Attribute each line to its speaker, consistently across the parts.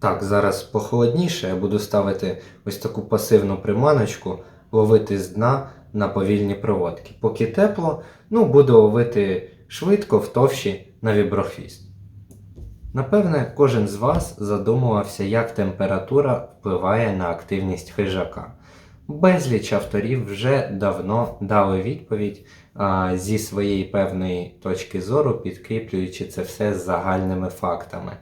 Speaker 1: Так, зараз похолодніше, я буду ставити ось таку пасивну приманочку, ловити з дна на повільні проводки. Поки тепло, ну буду ловити швидко в товщі на віброхвіст. Напевне, кожен з вас задумувався, як температура впливає на активність хижака. Безліч авторів вже давно дали відповідь а, зі своєї певної точки зору, підкріплюючи це все загальними фактами.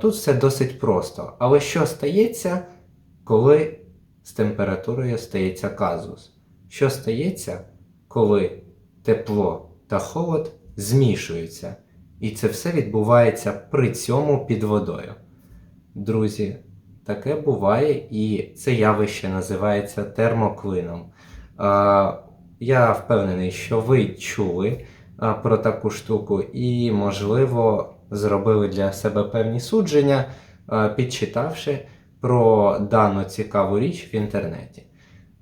Speaker 1: Тут все досить просто. Але що стається, коли з температурою стається казус? Що стається, коли тепло та холод змішуються? І це все відбувається при цьому під водою. Друзі, таке буває, і це явище називається термоклином. Я впевнений, що ви чули про таку штуку і, можливо, зробили для себе певні судження, підчитавши про дану цікаву річ в інтернеті.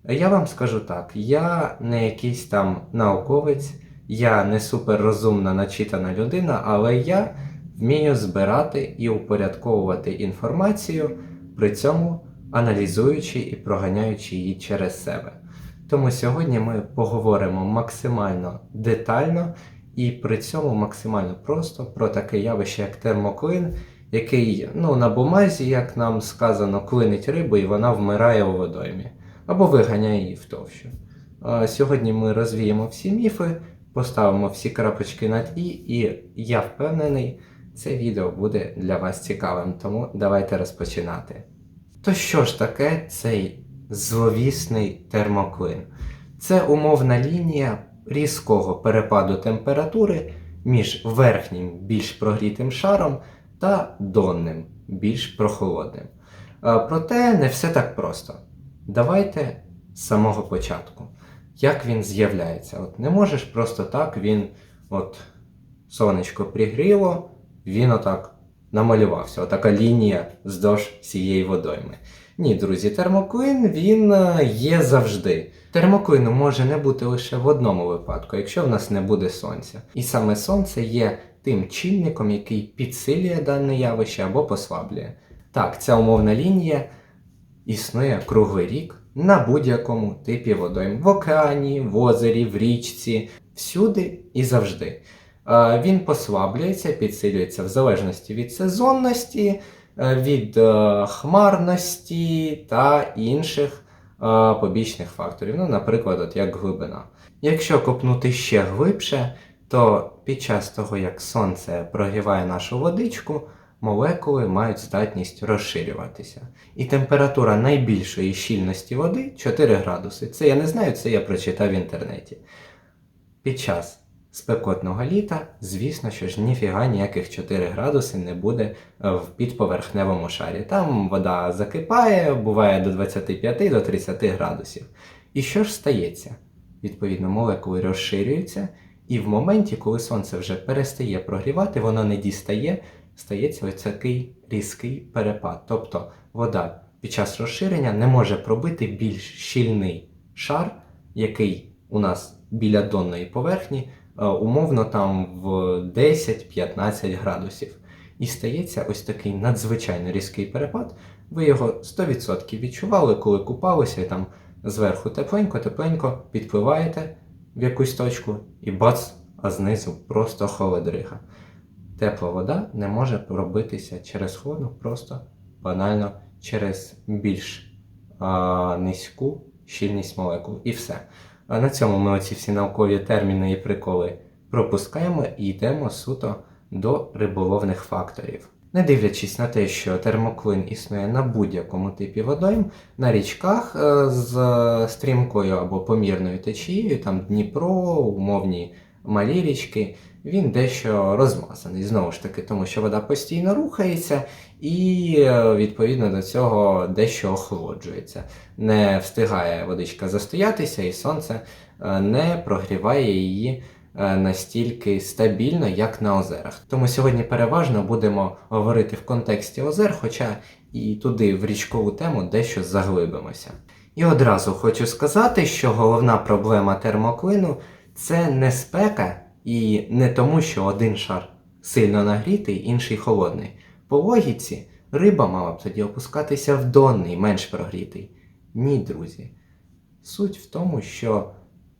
Speaker 1: Я вам скажу так: я не якийсь там науковець, я не суперрозумна начитана людина, але я вмію збирати і упорядковувати інформацію, при цьому аналізуючи і проганяючи її через себе. Тому сьогодні ми поговоримо максимально детально і при цьому максимально просто про таке явище, як термоклин, який ну, на бумазі, як нам сказано, клинить рибу і вона вмирає у водоймі або виганяє її в товщу. Сьогодні ми розвіємо всі міфи, поставимо всі крапочки над і, і я впевнений, це відео буде для вас цікавим, тому давайте розпочинати. То що ж таке цей зловісний термоклин? Це умовна лінія різкого перепаду температури між верхнім більш прогрітим шаром та донним більш прохолодним. Проте не все так просто. Давайте з самого початку. Як він з'являється? От не можеш просто так він, от сонечко пригріло, він отак намалювався. Отака лінія вздовж всієї водойми. Ні, друзі, термоклин він е, є завжди. Термоклину може не бути лише в одному випадку, якщо в нас не буде сонця. І саме сонце є тим чинником, який підсилює дане явище або послаблює. Так, ця умовна лінія існує круглий рік на будь-якому типі водойм. В океані, в озері, в річці, всюди і завжди. Е, Він послаблюється, підсилюється в залежності від сезонності, е, від е, хмарності та інших побічних факторів. Ну, наприклад, от як глибина. Якщо копнути ще глибше, то під час того, як сонце прогріває нашу водичку, молекули мають здатність розширюватися. І температура найбільшої щільності води 4 градуси. Це я не знаю, це я прочитав в інтернеті. Під час спекотного літа, звісно, що ж ніфіга ніяких 4 градуси не буде е, в підповерхневому шарі. Там вода закипає, буває до 25 до 30 градусів. І що ж стається? Відповідно, молекули розширюються, і в моменті, коли сонце вже перестає прогрівати, воно не дістає, стається ось такий різкий перепад. Тобто вода під час розширення не може пробити більш щільний шар, який у нас біля донної поверхні, умовно там в 10-15 градусів. І стається ось такий надзвичайно різкий перепад. Ви його 100% відчували, коли купалися, і там зверху тепленько-тепленько підпливаєте в якусь точку і бац, а знизу просто холодрига. Тепла вода не може пробитися через холодну, просто банально через більш а, низьку щільність молекул. І все. А на цьому ми оці всі наукові терміни і приколи пропускаємо і йдемо суто до риболовних факторів. Не дивлячись на те, що термоклин існує на будь-якому типі водойм, на річках е, з стрімкою або помірною течією, там Дніпро, умовні малі річки, він дещо розмазаний. Знову ж таки, тому що вода постійно рухається і е, відповідно до цього дещо охолоджується. Не встигає водичка застоятися, і сонце е, не прогріває її е, настільки стабільно, як на озерах. Тому сьогодні переважно будемо говорити в контексті озер, хоча і туди в річкову тему дещо заглибимося. І одразу хочу сказати, що головна проблема термоклину це не спека і не тому, що один шар сильно нагрітий, інший холодний. По логіці риба мала б тоді опускатися в донний, менш прогрітий. Ні, друзі. Суть в тому, що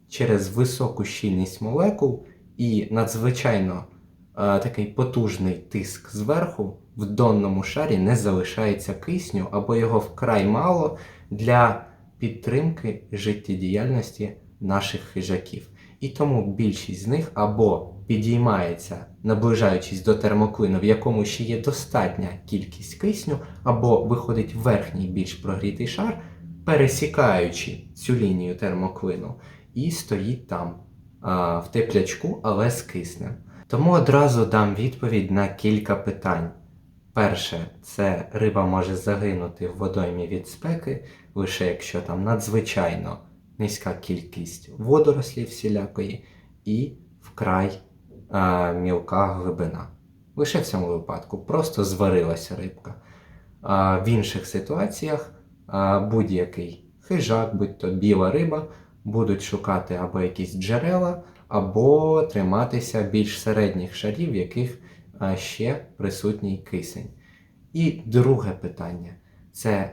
Speaker 1: через високу щільність молекул і надзвичайно е, такий потужний тиск зверху в донному шарі не залишається кисню або його вкрай мало для підтримки життєдіяльності наших хижаків. І тому більшість з них або підіймається, наближаючись до термоклину, в якому ще є достатня кількість кисню, або виходить верхній більш прогрітий шар, пересікаючи цю лінію термоклину, і стоїть там а, в теплячку, але з киснем. Тому одразу дам відповідь на кілька питань. Перше, це риба може загинути в водоймі від спеки, лише якщо там надзвичайно низька кількість водорослів всілякої і вкрай а, мілка глибина. Лише в цьому випадку просто зварилася рибка. А, в інших ситуаціях будь-який хижак, будь то біла риба, будуть шукати або якісь джерела, або триматися більш середніх шарів, в яких ще присутній кисень. І друге питання це е,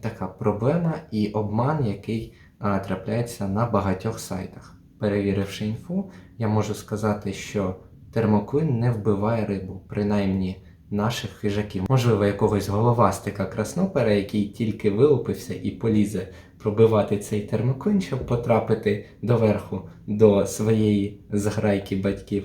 Speaker 1: така проблема і обман, який трапляється на багатьох сайтах. Перевіривши інфу, я можу сказати, що термоклин не вбиває рибу, принаймні наших хижаків. Можливо, якогось головастика краснопера, який тільки вилупився і полізе пробивати цей термоклин, щоб потрапити доверху до своєї зграйки батьків.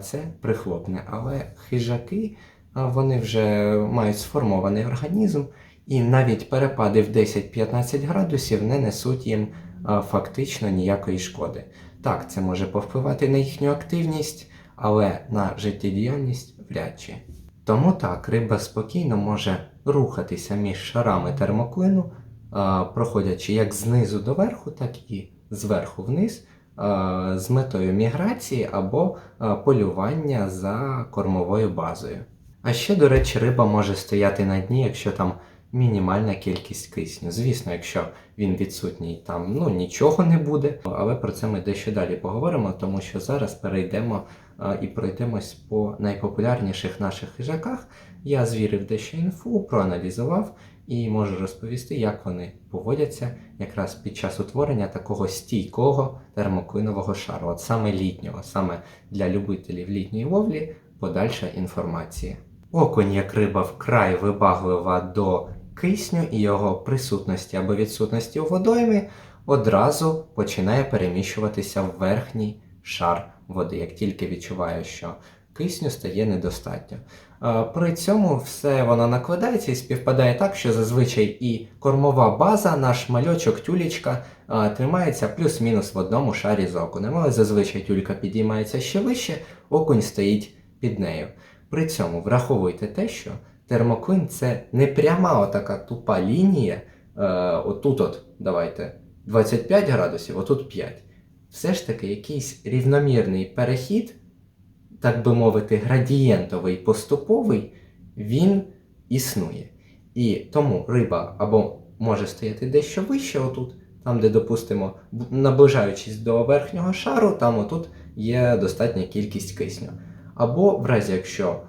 Speaker 1: Це прихлопне. Але хижаки вони вже мають сформований організм, і навіть перепади в 10-15 градусів не несуть їм а, фактично ніякої шкоди. Так, це може повпливати на їхню активність, але на життєдіяльність вряд чи. Тому так, риба спокійно може рухатися між шарами термоклину, а, проходячи як знизу до верху, так і зверху вниз, з метою міграції або полювання за кормовою базою. А ще, до речі, риба може стояти на дні, якщо там мінімальна кількість кисню. Звісно, якщо він відсутній, там ну нічого не буде. Але про це ми дещо далі поговоримо, тому що зараз перейдемо і пройдемось по найпопулярніших наших хижаках. Я звірив дещо інфу, проаналізував і можу розповісти, як вони поводяться якраз під час утворення такого стійкого термоклинового шару, от саме літнього, саме для любителів літньої ловлі, подальша інформація. Окунь як риба вкрай вибаглива до кисню і його присутності або відсутності у водоймі, одразу починає переміщуватися в верхній шар води, як тільки відчуває, що кисню стає недостатньо. Е, При цьому все воно накладається і співпадає так, що зазвичай і кормова база, наш мальочок, тюлечка, е, тримається плюс-мінус в одному шарі з окунем. Але зазвичай тюлька підіймається ще вище, окунь стоїть під нею. При цьому враховуйте те, що термоклин це не пряма отака тупа лінія. Е, отут, от, давайте, 25 градусів, отут 5. Все ж таки, якийсь рівномірний перехід, так би мовити, градієнтовий поступовий, він існує. І тому риба або може стояти дещо вище, отут, там, де, допустимо, наближаючись до верхнього шару, там отут є достатня кількість кисню. Або в разі, якщо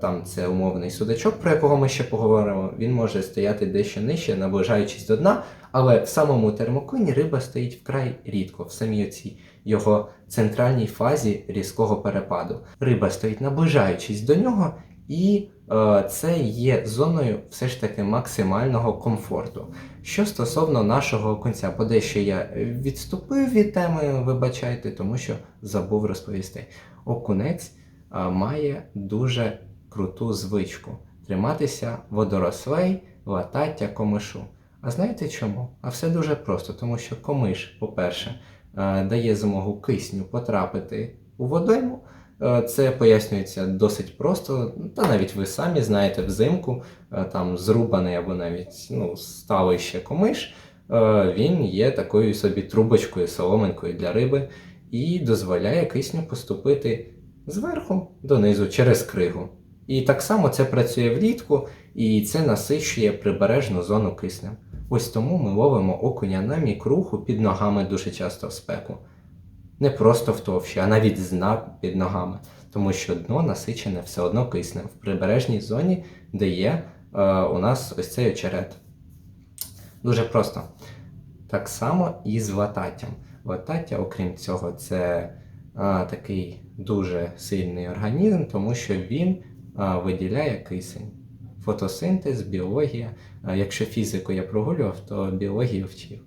Speaker 1: там це умовний судачок, про якого ми ще поговоримо, він може стояти дещо нижче, наближаючись до дна, але в самому термоклині риба стоїть вкрай рідко, в самій оцій його центральній фазі різкого перепаду. Риба стоїть наближаючись до нього, і е, це є зоною все ж таки максимального комфорту. Що стосовно нашого конця, бо дещо я відступив від теми, вибачайте, тому що забув розповісти. Окунець має дуже круту звичку триматися водорослей, латаття, комишу. А знаєте чому? А все дуже просто, тому що комиш, по-перше, дає змогу кисню потрапити у водойму. Е, Це пояснюється досить просто, та навіть ви самі знаєте, взимку е, там зрубаний або навіть ну, сталий ще комиш, е, він є такою собі трубочкою, соломинкою для риби і дозволяє кисню поступити зверху донизу через кригу. І так само це працює влітку, і це насичує прибережну зону киснем. Ось тому ми ловимо окуня на мікруху під ногами дуже часто в спеку. Не просто в товщі, а навіть з дна під ногами. тому що дно насичене все одно киснем в прибережній зоні, де є е, у нас ось цей очерет. Дуже просто. Так само і з лататтям. Латаття, окрім цього, це а, такий дуже сильний організм, тому що він а, виділяє кисень. Фотосинтез, біологія. А, якщо фізику я прогулював, то біологію вчив.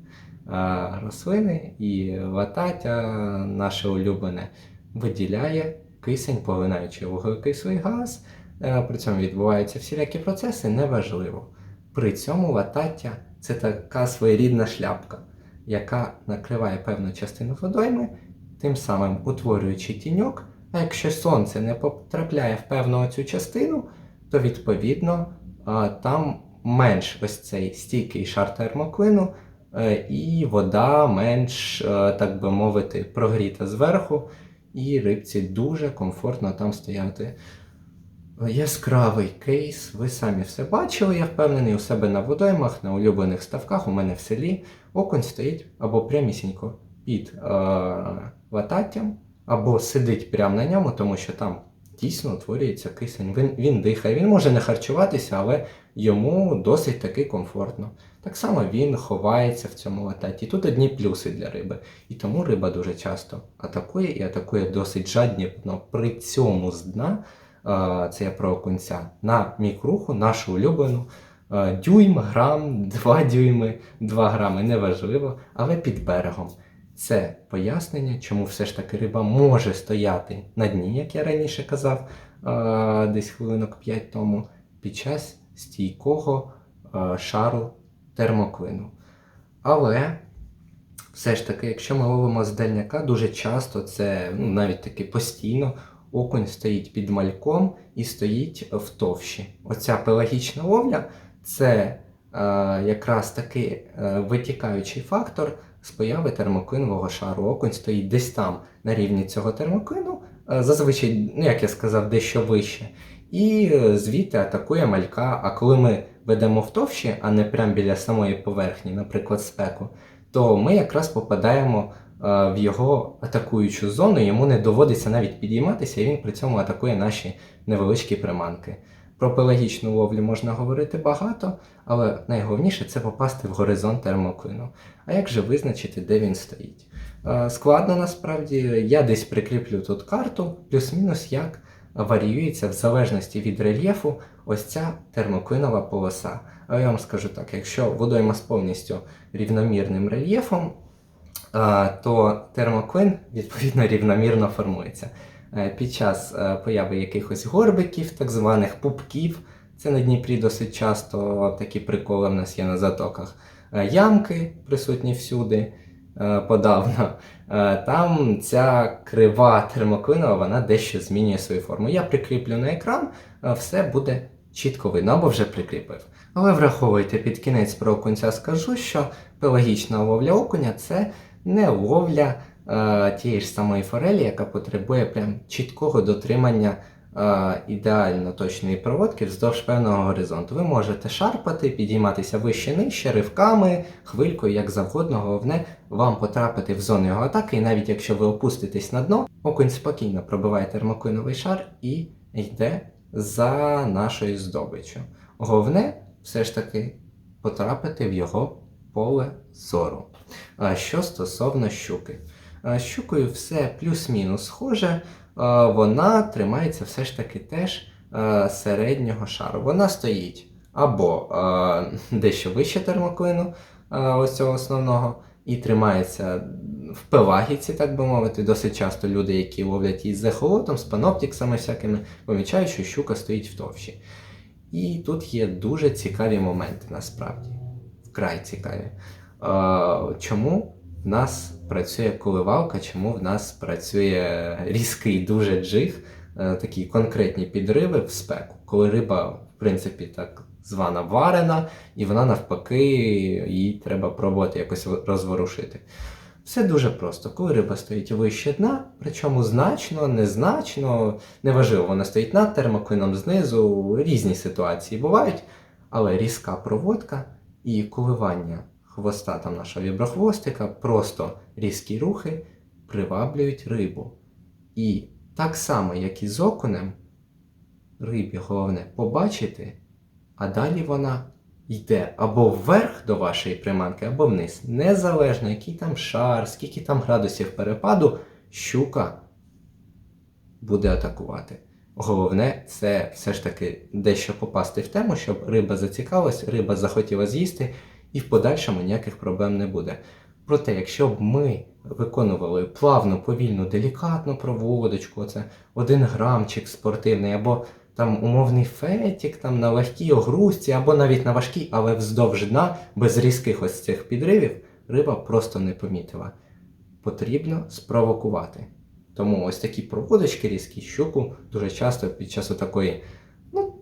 Speaker 1: А, рослини і латаття, наше улюблене, виділяє кисень, поглинаючи вуглекислий газ. А, при цьому відбуваються всілякі процеси, неважливо. При цьому латаття це така своєрідна шляпка, яка накриває певну частину водойми, тим самим утворюючи тіньок. А якщо сонце не потрапляє в певну цю частину, то відповідно там менш ось цей стійкий шар термоклину, е, і вода менш, е, так би мовити, прогріта зверху, і рибці дуже комфортно там стояти. Яскравий кейс, ви самі все бачили, я впевнений у себе на водоймах, на улюблених ставках, у мене в селі. Окунь стоїть або прямісінько під е, лататтям, або сидить прямо на ньому, тому що там дійсно утворюється кисень. Він, він дихає, він може не харчуватися, але йому досить таки комфортно. Так само він ховається в цьому лататі. Тут одні плюси для риби. І тому риба дуже часто атакує і атакує досить жадібно. При цьому з дна це я про окунця, на мікруху, нашу улюблену. Дюйм, грам, 2 дюйми, 2 грами, неважливо, але під берегом. Це пояснення, чому все ж таки риба може стояти на дні, як я раніше казав, десь хвилинок 5 тому, під час стійкого шару термоклину. Але все ж таки, якщо ми ловимо з дальняка, дуже часто це ну, навіть таки постійно окунь стоїть під мальком і стоїть в товщі. Оця пелагічна ловля це е, якраз таки е, витікаючий фактор з появи термоклинового шару. Окунь стоїть десь там на рівні цього термоклину, е, зазвичай, ну як я сказав, дещо вище. І е, звідти атакує малька. А коли ми ведемо в товщі, а не прямо біля самої поверхні, наприклад, спеку, то ми якраз попадаємо е, в його атакуючу зону, йому не доводиться навіть підійматися, і він при цьому атакує наші невеличкі приманки. Про пелагічну ловлю можна говорити багато, але найголовніше це попасти в горизонт термоклину. А як же визначити, де він стоїть? Е, Складно насправді, я десь прикріплю тут карту, плюс-мінус як варіюється в залежності від рельєфу ось ця термоклинова полоса. А я вам скажу так: якщо водойма з повністю рівномірним рельєфом, то термоклин відповідно рівномірно формується. Е, Під час е, появи якихось горбиків, так званих пупків, це на Дніпрі досить часто такі приколи в нас є на затоках. Е, Ямки присутні всюди подавно. Там ця крива термоклинова вона дещо змінює свою форму. Я прикріплю на екран, все буде чітко видно, або вже прикріпив. Але враховуйте, під кінець про окунця скажу, що пелагічна ловля окуня це не ловля тієї ж самої форелі, яка потребує прям чіткого дотримання е, ідеально точної проводки вздовж певного горизонту. Ви можете шарпати, підійматися вище нижче, ривками, хвилькою, як завгодно. Головне вам потрапити в зону його атаки, і навіть якщо ви опуститесь на дно, окунь спокійно пробиває термоклиновий шар і йде за нашою здобиччю. Головне все ж таки потрапити в його поле зору. А Що стосовно щуки. З Щукою все плюс-мінус схоже, вона тримається все ж таки теж середнього шару. Вона стоїть або дещо вище термоклину, ось цього основного, і тримається в пелагіці, так би мовити. Досить часто люди, які ловлять її з ехолотом, з паноптіксами всякими, помічають, що щука стоїть в товщі. І тут є дуже цікаві моменти насправді. Вкрай цікаві. Е, чому в нас працює коливалка, чому в нас працює різкий дуже джиг, е, такі конкретні підриви в спеку, коли риба, в принципі, так звана варена, і вона навпаки, їй треба пробувати якось розворушити. Все дуже просто. Коли риба стоїть вище дна, причому значно, незначно, неважливо, вона стоїть над термоклином знизу, різні ситуації бувають, але різка проводка і коливання хвоста там нашого віброхвостика, просто різкі рухи приваблюють рибу. І Так само, як і з окунем, рибі головне побачити, а далі вона йде або вверх до вашої приманки, або вниз. Незалежно, який там шар, скільки там градусів перепаду, щука буде атакувати. Головне, це все ж таки дещо попасти в тему, щоб риба зацікавилась, риба захотіла з'їсти, і в подальшому ніяких проблем не буде. Проте, якщо б ми виконували плавну, повільну, делікатну проводочку, оце один грамчик спортивний, або там умовний фетік там на легкій огрузці, або навіть на важкій, але вздовж дна, без різких ось цих підривів, риба просто не помітила. Потрібно спровокувати. Тому ось такі проводочки різкі щуку дуже часто під час такої, ну,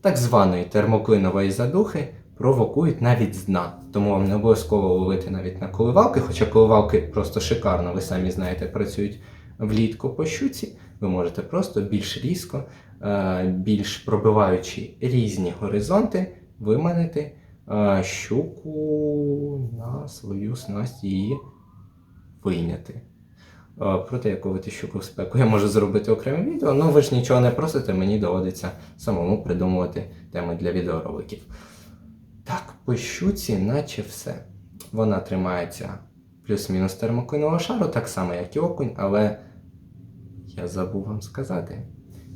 Speaker 1: так званої термоклинової задухи провокують навіть з дна. Тому вам не обов'язково ловити навіть на коливалки, хоча коливалки просто шикарно, ви самі знаєте, працюють влітку по щуці. Ви можете просто більш різко, е, більш пробиваючи різні горизонти, виманити е, щуку на свою снасть її вийняти. Е, Про те, як щуку в спеку, я можу зробити окреме відео, але ви ж нічого не просите, мені доводиться самому придумувати теми для відеороликів. По щуці, наче все. Вона тримається плюс-мінус термоклинового шару, так само, як і окунь, але я забув вам сказати,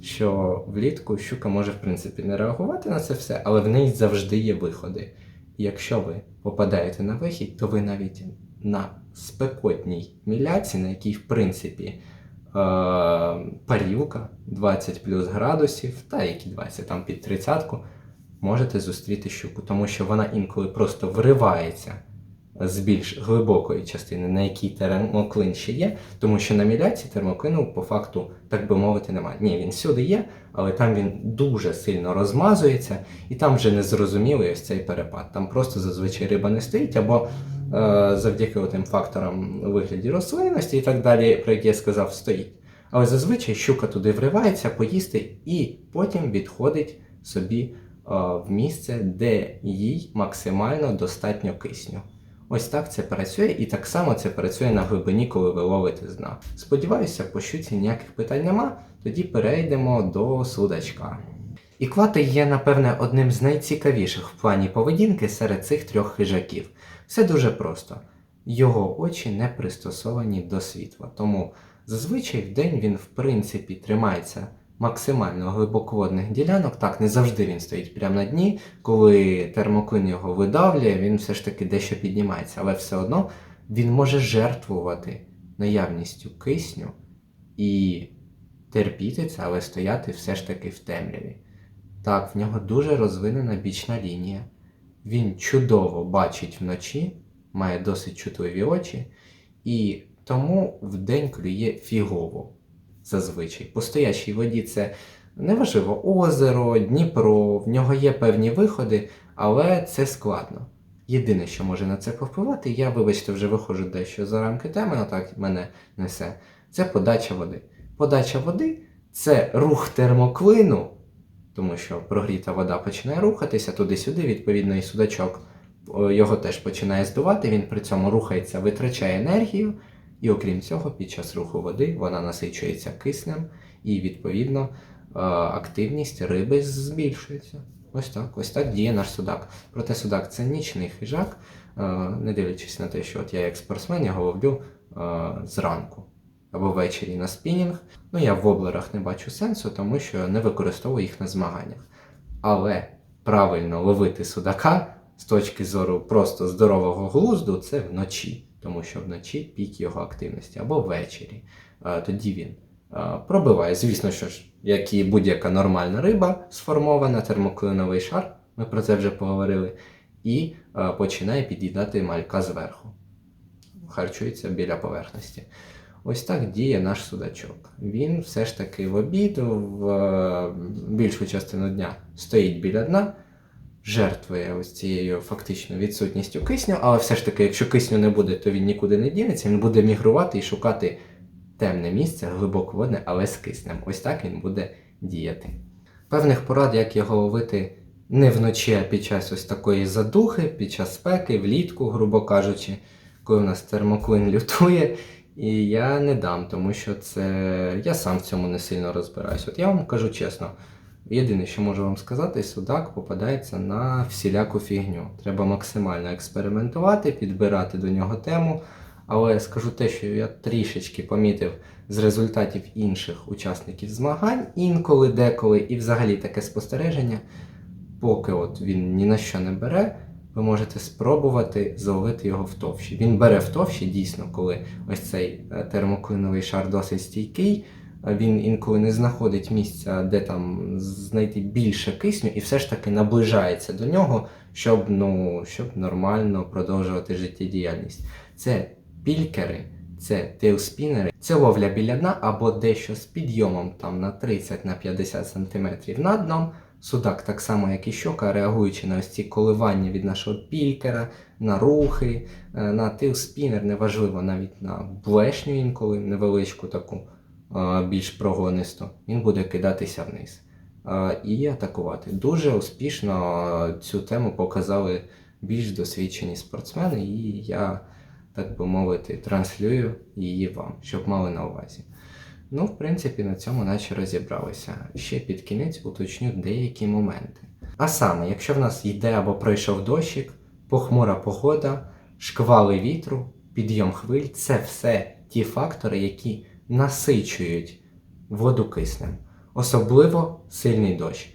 Speaker 1: що влітку щука може, в принципі, не реагувати на це все, але в неї завжди є виходи. І якщо ви попадаєте на вихід, то ви навіть на спекотній міляці, на якій, в принципі, е- парілка 20 плюс градусів, та які 20 там під 30 можете зустріти щуку, тому що вона інколи просто вривається з більш глибокої частини, на якій термоклин ще є, тому що на міляці термоклину по факту, так би мовити, немає. Ні, він всюди є, але там він дуже сильно розмазується, і там вже не зрозумілий ось цей перепад. Там просто зазвичай риба не стоїть, або е, завдяки тим факторам вигляді рослинності і так далі, про які я сказав, стоїть. Але зазвичай щука туди вривається поїсти і потім відходить собі в місце, де їй максимально достатньо кисню. Ось так це працює, і так само це працює на глибині, коли ви ловите з дна. Сподіваюся, по щуці ніяких питань нема. Тоді перейдемо до судачка. Іквати є, напевне, одним з найцікавіших в плані поведінки серед цих трьох хижаків. Все дуже просто. Його очі не пристосовані до світла, тому зазвичай в день він, в принципі, тримається максимально глибоководних ділянок. Так, не завжди він стоїть прямо на дні. Коли термоклин його видавлює, він все ж таки дещо піднімається, але все одно він може жертвувати наявністю кисню і терпіти це, але стояти все ж таки в темряві. Так, в нього дуже розвинена бічна лінія. Він чудово бачить вночі, має досить чутливі очі, і тому вдень клює фігово зазвичай. По стоячій воді це неважливо озеро, Дніпро, в нього є певні виходи, але це складно. Єдине, що може на це повпливати, я, вибачте, вже виходжу дещо за рамки теми, отак мене несе. Це подача води. Подача води це рух термоклину, тому що прогріта вода починає рухатися туди-сюди, відповідно, і судачок його теж починає здувати, він при цьому рухається, витрачає енергію, і окрім цього, під час руху води вона насичується киснем, і відповідно е, активність риби збільшується. Ось так, ось так діє наш судак. Проте судак це нічний хижак, е, не дивлячись на те, що от я як спортсмен його ловлю е, зранку або ввечері на спінінг. Ну я в воблерах не бачу сенсу, тому що не використовую їх на змаганнях. Але правильно ловити судака з точки зору просто здорового глузду це вночі, тому що вночі пік його активності або ввечері. Е, Тоді він е, пробиває. Звісно, що ж, як і будь-яка нормальна риба сформована, термоклиновий шар, ми про це вже поговорили, і е, починає під'їдати малька зверху. Харчується біля поверхності. Ось так діє наш судачок. Він все ж таки в обід, в більшу частину дня стоїть біля дна, жертвує ось цією фактично відсутністю кисню, але все ж таки, якщо кисню не буде, то він нікуди не дінеться, він буде мігрувати і шукати темне місце, глибоководне, але з киснем. Ось так він буде діяти. Певних порад, як його ловити не вночі, а під час ось такої задухи, під час спеки, влітку, грубо кажучи, коли у нас термоклин лютує, І я не дам, тому що це я сам в цьому не сильно розбираюсь. От я вам кажу чесно, єдине, що можу вам сказати, судак попадається на всіляку фігню. Треба максимально експериментувати, підбирати до нього тему. Але скажу те, що я трішечки помітив з результатів інших учасників змагань, інколи, деколи, і взагалі таке спостереження, поки от він ні на що не бере, ви можете спробувати зловити його в товщі. Він бере в товщі дійсно, коли ось цей е, термоклиновий шар досить стійкий. Він інколи не знаходить місця, де там знайти більше кисню, і все ж таки наближається до нього, щоб, ну, щоб нормально продовжувати життєдіяльність. Це пількери, це тейлспінери, це ловля біля дна або дещо з підйомом там на 30 на 50 см над дном. Судак, так само як і щока, реагуючи на ось ці коливання від нашого пількера, на рухи, е, на тилспінер, неважливо навіть на блешню інколи невеличку таку, більш прогонисту, він буде кидатися вниз і атакувати. Дуже успішно цю тему показали більш досвідчені спортсмени, і я, так би мовити, транслюю її вам, щоб мали на увазі. Ну, в принципі, на цьому наче розібралися. Ще під кінець уточню деякі моменти. А саме, якщо в нас йде або пройшов дощик, похмура погода, шквали вітру, підйом хвиль це все ті фактори, які насичують воду киснем, особливо сильний дощ.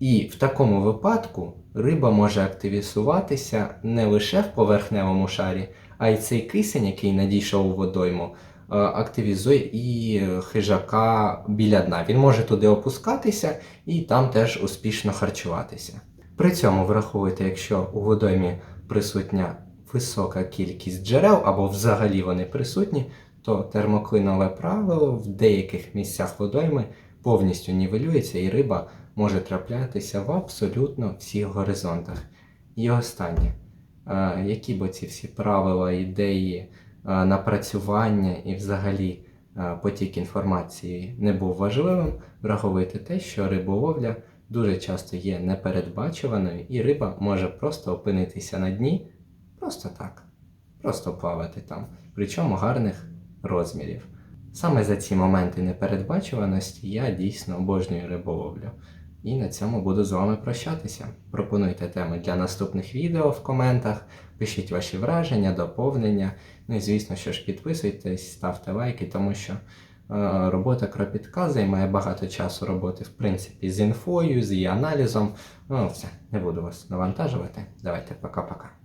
Speaker 1: І в такому випадку риба може активізуватися не лише в поверхневому шарі, а й цей кисень, який надійшов у водойму, е, активізує і хижака біля дна. Він може туди опускатися і там теж успішно харчуватися. При цьому враховуйте, якщо у водоймі присутня висока кількість джерел або взагалі вони присутні, то термоклинове правило в деяких місцях водойми повністю нівелюється і риба може траплятися в абсолютно всіх горизонтах. І останнє, які б ці всі правила, ідеї, напрацювання і взагалі потік інформації не був важливим, враховуйте те, що риболовля дуже часто є непередбачуваною, і риба може просто опинитися на дні, просто так, просто плавати там, причому гарних розмірів. Саме за ці моменти непередбачуваності я дійсно обожнюю риболовлю. І на цьому буду з вами прощатися. Пропонуйте теми для наступних відео в коментах, пишіть ваші враження, доповнення. Ну і звісно, що ж підписуйтесь, ставте лайки, тому що е, робота кропітка займає багато часу роботи, в принципі, з інфою, з її аналізом. Ну, все, не буду вас навантажувати. Давайте, пока-пока.